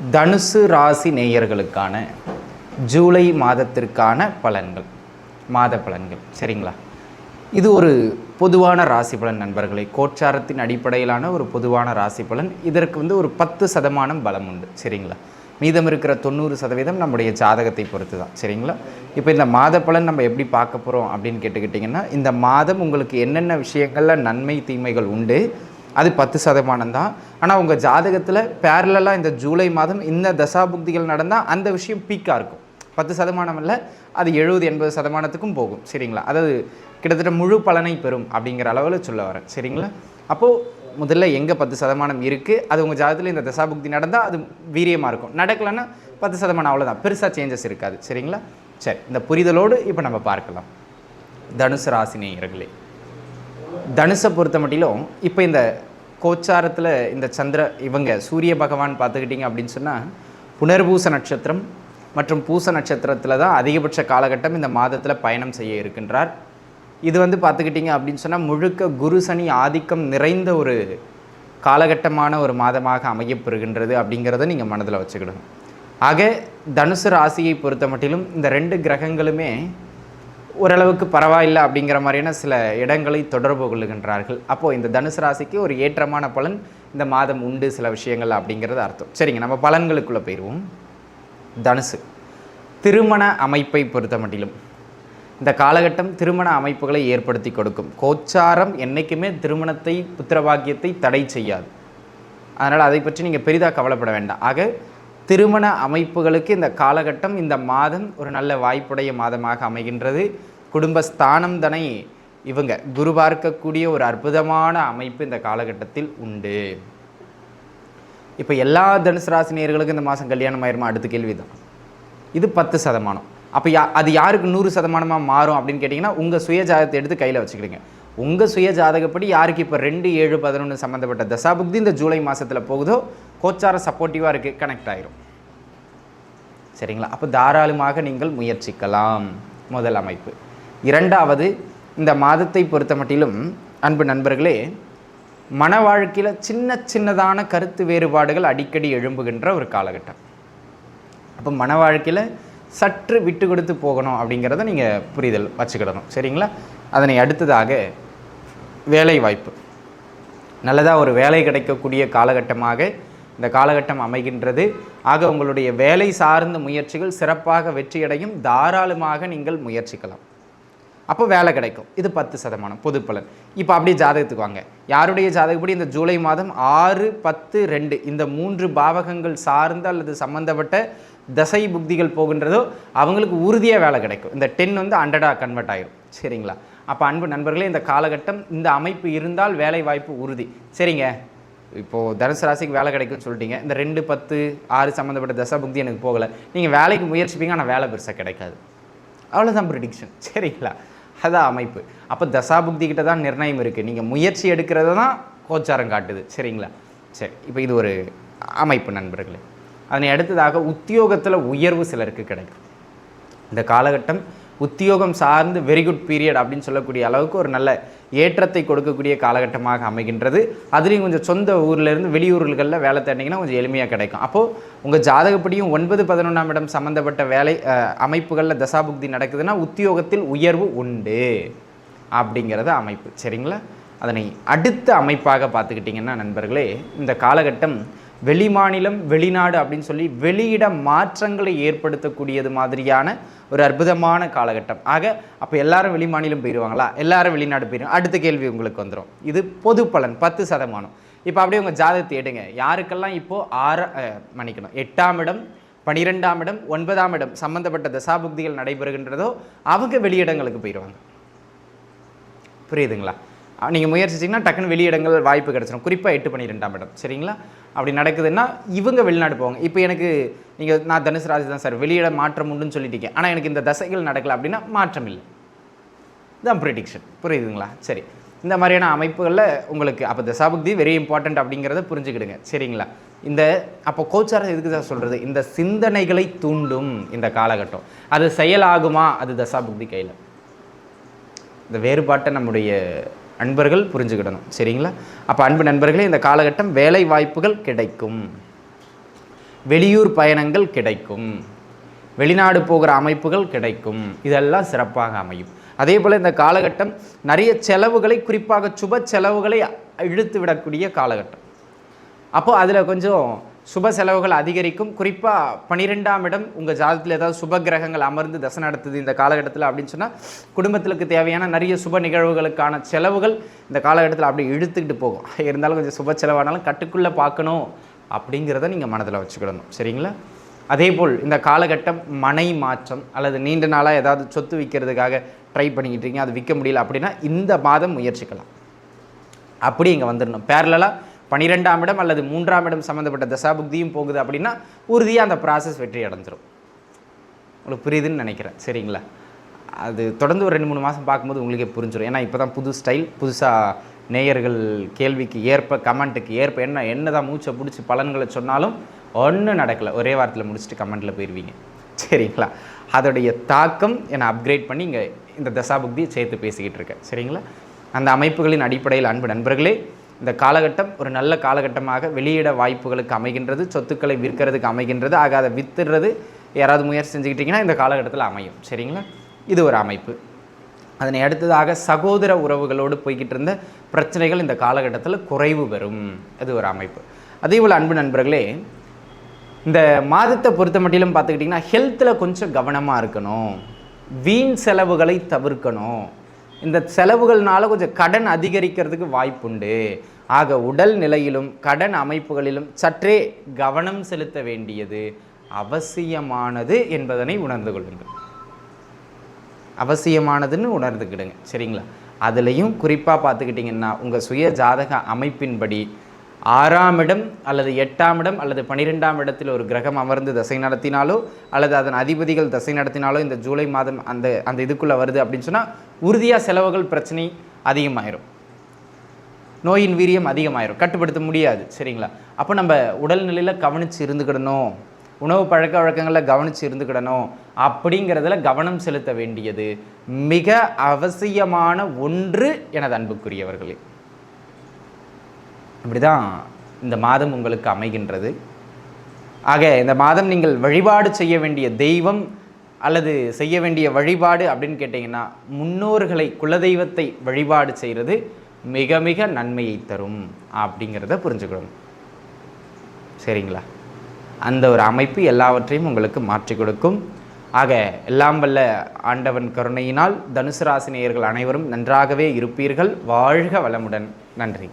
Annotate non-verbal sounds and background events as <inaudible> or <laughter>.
தனுசு ராசி நேயர்களுக்கான ஜூலை மாதத்திற்கான பலன்கள் மாத பலன்கள் சரிங்களா? இது ஒரு பொதுவான ராசி பலன் நண்பர்களை. கோச்சாரத்தின் அடிப்படையிலான ஒரு பொதுவான ராசி பலன். இதற்கு வந்து ஒரு பத்து சதமானம் பலம் உண்டு சரிங்களா? மீதம் இருக்கிற தொண்ணூறு சதவீதம் நம்முடைய ஜாதகத்தை பொறுத்து தான் சரிங்களா? இப்போ இந்த மாத பலன் நம்ம எப்படி பார்க்க போகிறோம் அப்படின்னு கேட்டுக்கிட்டிங்கன்னா இந்த மாதம் உங்களுக்கு என்னென்ன விஷயங்களில் நன்மை தீமைகள் உண்டு அது பத்து சதமானம் தான். ஆனால் உங்கள் ஜாதகத்தில் பேரலாக இந்த ஜூலை மாதம் இந்த தசாபுக்திகள் நடந்தால் அந்த விஷயம் பீக்காக இருக்கும். பத்து சதமானம் இல்லை அது எழுபது எண்பது சதமானத்துக்கும் போகும். சரிங்களா? அதாவது கிட்டத்தட்ட முழு பலனை பெறும் அப்படிங்கிற அளவில் சொல்ல வரேன். சரிங்களா? அப்போது முதல்ல எங்கே பத்து சதமானம் இருக்குது அது உங்கள் ஜாதகத்தில் இந்த தசாபுக்தி நடந்தால் அது வீரியமாக இருக்கும். நடக்கலைன்னா பத்து சதமானம் அவ்வளோதான் பெருசாக சேஞ்சஸ் இருக்காது. சரிங்களா? சரி இந்த புரிதலோடு இப்போ நம்ம பார்க்கலாம். தனுசு ராசினியர்களே தனுசை பொறுத்த மட்டிலும் இப்போ இந்த கோச்சாரத்தில் இந்த சந்திர இவங்க சூரிய பகவான் பார்த்துக்கிட்டிங்க அப்படின்னு சொன்னால் புனர்பூச நட்சத்திரம் மற்றும் பூச நட்சத்திரத்தில் தான் அதிகபட்ச காலகட்டம் இந்த மாதத்தில் பயணம் செய்ய இருக்கின்றார். இது வந்து பார்த்துக்கிட்டிங்க அப்படின்னு சொன்னால் முழுக்க குரு சனி ஆதிக்கம் நிறைந்த ஒரு காலகட்டமான ஒரு மாதமாக அமையப்பெறுகின்றது அப்படிங்கிறத நீங்கள் மனதில் வச்சுக்கிடணும். ஆக தனுசு ராசியை பொறுத்த மட்டிலும் இந்த ரெண்டு கிரகங்களுமே ஓரளவுக்கு பரவாயில்லை அப்படிங்கிற மாதிரியான சில இடங்களை தொடர்பு கொள்ளுகின்றார்கள். அப்போது இந்த தனுசு ராசிக்கு ஒரு ஏற்றமான பலன் இந்த மாதம் உண்டு சில விஷயங்கள் அப்படிங்கிறது அர்த்தம். சரிங்க நம்ம பலன்களுக்குள்ளே போயிடுவோம் தனுசு. திருமண அமைப்பை பொறுத்த மட்டிலும் இந்த காலகட்டம் திருமண அமைப்புகளை ஏற்படுத்தி கொடுக்கும். கோச்சாரம் என்றைக்குமே திருமணத்தை புத்திரபாக்கியத்தை தடை செய்யாது. அதனால் அதை பற்றி நீங்கள் பெரிதாக கவலைப்பட வேண்டாம். ஆக திருமண அமைப்புகளுக்கு இந்த காலகட்டம் இந்த மாதம் ஒரு நல்ல வாய்ப்புடைய மாதமாக அமைகின்றது. குடும்பஸ்தானம் தனை இவங்க குரு பார்க்கக்கூடிய ஒரு அற்புதமான அமைப்பு இந்த காலகட்டத்தில் உண்டு. இப்போ எல்லா தனுசு ராசினியர்களுக்கும் இந்த மாதம் கல்யாணம் ஆயிருமா? அடுத்த கேள்வி தான் இது பத்து சதமானம். அப்போ யா அது யாருக்கு நூறு சதமானமாக மாறும் அப்படின்னு கேட்டிங்கன்னா உங்கள் சுய ஜாதகத்தை எடுத்து கையில் வச்சுக்கிடுங்க உங்கள் சுய ஜாதகப்படி யாருக்கு இப்போ ரெண்டு ஏழு பதினொன்று சம்மந்தப்பட்ட தசாபுக்தி இந்த ஜூலை மாதத்தில் போகுதோ கோச்சார சப்போர்ட்டிவாக இருக்குது கனெக்ட் ஆயிரும். சரிங்களா? அப்போ தாராளமாக நீங்கள் முயற்சிக்கலாம். முதல் அமைப்பு. இரண்டாவது இந்த மாதத்தை பொறுத்த மட்டிலும் அன்பு நண்பர்களே மன வாழ்க்கையில் சின்ன சின்னதான கருத்து வேறுபாடுகள் அடிக்கடி எழும்புகின்ற ஒரு காலகட்டம். அப்போ மன வாழ்க்கையில் சற்று விட்டு கொடுத்து போகணும் அப்படிங்கிறத நீங்கள் புரிதல் வச்சுக்கிடணும். சரிங்களா? அதனை அடுத்ததாக வேலை வாய்ப்பு நல்லதாக ஒரு வேலை கிடைக்கக்கூடிய காலகட்டமாக இந்த காலகட்டம் அமைகின்றது. ஆக உங்களுடைய வேலை சார்ந்த முயற்சிகள் சிறப்பாக வெற்றியடையும். தாராளமாக நீங்கள் முயற்சிக்கலாம். அப்போ வேலை கிடைக்கும். இது பத்து சதமானம் பொது பலன் இப்போ அப்படியே ஜாதகத்துக்கு வாங்க. யாருடைய ஜாதகப்படி இந்த ஜூலை மாதம் ஆறு பத்து ரெண்டு இந்த மூன்று பாவகங்கள் சார்ந்த அல்லது சம்பந்தப்பட்ட தசை புக்திகள் போகின்றதோ அவங்களுக்கு உறுதியாக வேலை கிடைக்கும். இந்த டென் வந்து ஹண்ட்ரடாக கன்வெர்ட் ஆகிடும் சரிங்களா? அப்போ அன்பு நண்பர்களே இந்த காலகட்டம் இந்த அமைப்பு இருந்தால் வேலை வாய்ப்பு உறுதி. சரிங்க? இப்போது தனுசு ராசிக்கு வேலை கிடைக்கும்னு சொல்லிட்டீங்க. இந்த ரெண்டு பத்து ஆறு சம்மந்தப்பட்ட தசா புக்தி எனக்கு போகலை. நீங்கள் வேலைக்கு முயற்சிப்பீங்க ஆனால் வேலை பெருசாக கிடைக்காது. அவ்வளோதான் ப்ரிடிக்ஷன் <laughs> சரிங்களா? அதான் அமைப்பு. அப்போ தசாபுக்தி கிட்ட தான் நிர்ணயம் இருக்குது நீங்கள் முயற்சி எடுக்கிறது தான் கோச்சாரம் காட்டுது. சரிங்களா? சரி இப்போ இது ஒரு அமைப்பு நண்பர்களே. அதனை அடுத்ததாக உத்தியோகத்தில் உயர்வு சிலருக்கு கிடைக்கும். இந்த காலகட்டம் உத்தியோகம் சார்ந்து வெரி குட் பீரியட் அப்படின்னு சொல்லக்கூடிய அளவுக்கு ஒரு நல்ல ஏற்றத்தை கொடுக்கக்கூடிய காலகட்டமாக அமைகின்றது. அதுலேயும் கொஞ்சம் சொந்த ஊர்லேருந்து வெளியூர்களில் வேலை தேடிங்கன்னா கொஞ்சம் எளிமையாக கிடைக்கும். அப்போது உங்கள் ஜாதகப்படியும் ஒன்பது பதினொன்றாம் இடம் சம்மந்தப்பட்ட வேலை அமைப்புகளில் தசாபுக்தி நடக்குதுன்னா உத்தியோகத்தில் உயர்வு உண்டு அப்படிங்கிறது அமைப்பு. சரிங்களா? அதனை அடுத்த அமைப்பாக பார்த்துக்கிட்டிங்கன்னா நண்பர்களே இந்த காலகட்டம் வெளிமாநிலம் வெளிநாடு அப்படின்னு சொல்லி வெளியிட மாற்றங்களை ஏற்படுத்தக்கூடியது மாதிரியான ஒரு அற்புதமான காலகட்டம். ஆக அப்போ எல்லாரும் வெளிமாநிலம் போயிடுவாங்களா எல்லாரும் வெளிநாடு போயிடும் அடுத்த கேள்வி உங்களுக்கு வந்துடும் இது பொது பலன் பத்து சதமானம். இப்போ அப்படியே உங்கள் ஜாதகத்தை எடுங்க. யாருக்கெல்லாம் இப்போது ஆற மன்னிக்கணும். எட்டாம் இடம் பனிரெண்டாம் இடம் ஒன்பதாம் இடம் சம்பந்தப்பட்ட தசாபுக்திகள் நடைபெறுகின்றதோ அவங்க வெளியிடங்களுக்கு போயிடுவாங்க புரியுதுங்களா? நீங்கள் முயற்சிச்சிங்கன்னா டக்குன்னு வெளியிடங்கள் வாய்ப்பு கிடச்சிடும் குறிப்பாக எட்டு பன்னிரெண்டாம் இடம். சரிங்களா? அப்படி நடக்குதுன்னா இவங்க வெளிநாடு போவாங்க. இப்போ எனக்கு நீங்கள் நான் தனுசு ராசி தான் சார். வெளியிட மாற்றம் உண்டுன்னு சொல்லிட்டீங்க ஆனால் எனக்கு இந்த தசைகள் நடக்கலை அப்படின்னா மாற்றம் இல்லை. தான் ப்ரிடிக்ஷன் புரியுதுங்களா? சரி. இந்த மாதிரியான அமைப்புகளில் உங்களுக்கு அப்போ தசாபுக்தி வெரி இம்பார்ட்டண்ட் அப்படிங்கிறத புரிஞ்சுக்கிடுங்க. சரிங்களா? இந்த அப்போ கோச்சாரம் எதுக்கு தான் சொல்கிறது இந்த சிந்தனைகளை தூண்டும் இந்த காலகட்டம். அது செயலாகுமா? அது தசாபுக்தி கையில். இந்த வேறுபாட்டை நம்முடைய அன்பர்கள் புரிஞ்சுக்கிடணும். சரிங்களா? அப்போ அன்பு நண்பர்களே இந்த காலகட்டம் வேலை வாய்ப்புகள் கிடைக்கும். வெளியூர் பயணங்கள் கிடைக்கும். வெளிநாடு போகிற அமைப்புகள் கிடைக்கும். இதெல்லாம் சிறப்பாக அமையும். அதே போல் இந்த காலகட்டம் நிறைய செலவுகளை குறிப்பாக சுப செலவுகளை இழுத்து விடக்கூடிய காலகட்டம். அப்போது அதில் கொஞ்சம் சுப செலவுகள் அதிகரிக்கும். குறிப்பாக பன்னிரெண்டாம் இடம் உங்கள் ஜாதத்தில் ஏதாவது சுப கிரகங்கள் அமர்ந்து தசை நடத்துது இந்த காலகட்டத்தில் அப்படின்னு சொன்னால் குடும்பத்திற்கு தேவையான நிறைய சுப நிகழ்வுகளுக்கான செலவுகள் இந்த காலகட்டத்தில் அப்படி இழுத்துக்கிட்டு போகும். இருந்தாலும் கொஞ்சம் சுப செலவானாலும் கட்டுக்குள்ளே பார்க்கணும் அப்படிங்கிறத நீங்கள் மனதில் வச்சுக்கிடணும். சரிங்களா? அதேபோல் இந்த காலகட்டம் மனை மாற்றம் அல்லது நீண்ட நாளாக ஏதாவது சொத்து விற்கிறதுக்காக ட்ரை பண்ணிக்கிட்டு இருக்கீங்க அது விற்க முடியல அப்படின்னா இந்த மாதம் முயற்சிக்கலாம். அப்படி இங்கே வந்துடணும். பேரலாக பன்னிரெண்டாம் இடம் அல்லது மூன்றாம் இடம் சம்மந்தப்பட்ட தசாபுக்தியும் போகுது அப்படின்னா உறுதியாக அந்த ப்ராசஸ் வெற்றி அடைஞ்சிரும். உங்களுக்கு புரியுதுன்னு நினைக்கிறேன். சரிங்களா? அது தொடர்ந்து ஒரு ரெண்டு மூணு மாதம் பார்க்கும்போது உங்களுக்கே புரிஞ்சிடும் ஏன்னா இப்போ தான் புது ஸ்டைல் புதுசாக நேயர்கள் கேள்விக்கு ஏற்ப கமெண்ட்டுக்கு ஏற்ப என்ன என்ன தான் மூச்சை பிடிச்சி பலன்களை சொன்னாலும் ஒன்றும் நடக்கலை. ஒரே வாரத்தில் முடிச்சுட்டு கமெண்ட்டில் போயிடுவீங்க சரிங்களா? அதோடைய தாக்கம் என்னை அப்கிரேட் பண்ணி இங்கே இந்த தசாபுக்தியை சேர்த்து பேசிக்கிட்டு இருக்கேன். சரிங்களா? அந்த அமைப்புகளின் அடிப்படையில் அன்பு நண்பர்களே இந்த காலகட்டம் ஒரு நல்ல காலகட்டமாக வெளியிட வாய்ப்புகளுக்கு அமைகின்றது சொத்துக்களை விற்கிறதுக்கு அமைகின்றது. ஆக அதை வித்துடுறது யாராவது முயற்சி செஞ்சுக்கிட்டிங்கன்னா இந்த காலகட்டத்தில் அமையும். சரிங்களா? இது ஒரு அமைப்பு. அதனை அடுத்ததாக சகோதர உறவுகளோடு போய்கிட்டு இருந்த பிரச்சனைகள் இந்த காலகட்டத்தில் குறைவு பெறும். அது ஒரு அமைப்பு. அதே போல் அன்பு நண்பர்களே இந்த மாதத்தை பொறுத்த மட்டிலும் பார்த்துக்கிட்டிங்கன்னா ஹெல்த்தில் கொஞ்சம் கவனமாக இருக்கணும். வீண் செலவுகளை தவிர்க்கணும். இந்த செலவுகள்னால கொஞ்சம் கடன் அதிகரிக்கிறதுக்கு வாய்ப்புண்டு. ஆக உடல் நிலையிலும் கடன் அமைப்புகளிலும் சற்றே கவனம் செலுத்த வேண்டியது அவசியமானது என்பதனை உணர்ந்து கொள்ளுங்கள். அவசியமானதுன்னு உணர்ந்துக்கிடுங்க. சரிங்களா? அதுலேயும் குறிப்பாக பார்த்துக்கிட்டிங்கன்னா உங்கள் சுய ஜாதக அமைப்பின்படி ஆறாம் இடம் அல்லது எட்டாம் இடம் அல்லது பனிரெண்டாம் இடத்தில் ஒரு கிரகம் அமர்ந்து தசை நடத்தினாலோ அல்லது அதன் அதிபதிகள் தசை நடத்தினாலோ இந்த ஜூலை மாதம் அந்த அந்த இதுக்குள்ளே வருது அப்படின்னு சொன்னால் உறுதியாக செலவுகள் பிரச்சனை அதிகமாயிரும். நோயின் வீரியம் அதிகமாயிரும். கட்டுப்படுத்த முடியாது. சரிங்களா? அப்போ நம்ம உடல்நிலையில் கவனித்து இருந்துக்கிடணும். உணவு பழக்க வழக்கங்களில் கவனித்து இருந்துக்கிடணும். அப்படிங்கிறதுல கவனம் செலுத்த வேண்டியது. மிக அவசியமான ஒன்று எனது அன்புக்குரியவர்களே. இப்படி தான் இந்த மாதம் உங்களுக்கு அமைகின்றது. ஆக இந்த மாதம் நீங்கள் வழிபாடு செய்ய வேண்டிய தெய்வம் அல்லது செய்ய வேண்டிய வழிபாடு அப்படின்னு கேட்டிங்கன்னா முன்னோர்களை குலதெய்வத்தை வழிபாடு செய்கிறது மிக மிக நன்மையை தரும் அப்படிங்கிறத புரிஞ்சுக்கணும். சரிங்களா? அந்த ஒரு அமைப்பு எல்லாவற்றையும் உங்களுக்கு மாற்றி கொடுக்கும். ஆக எல்லாம் வல்ல ஆண்டவன் கருணையினால் தனுசு ராசினியர்கள் அனைவரும் நன்றாகவே இருப்பீர்கள். வாழ்க வளமுடன். நன்றி.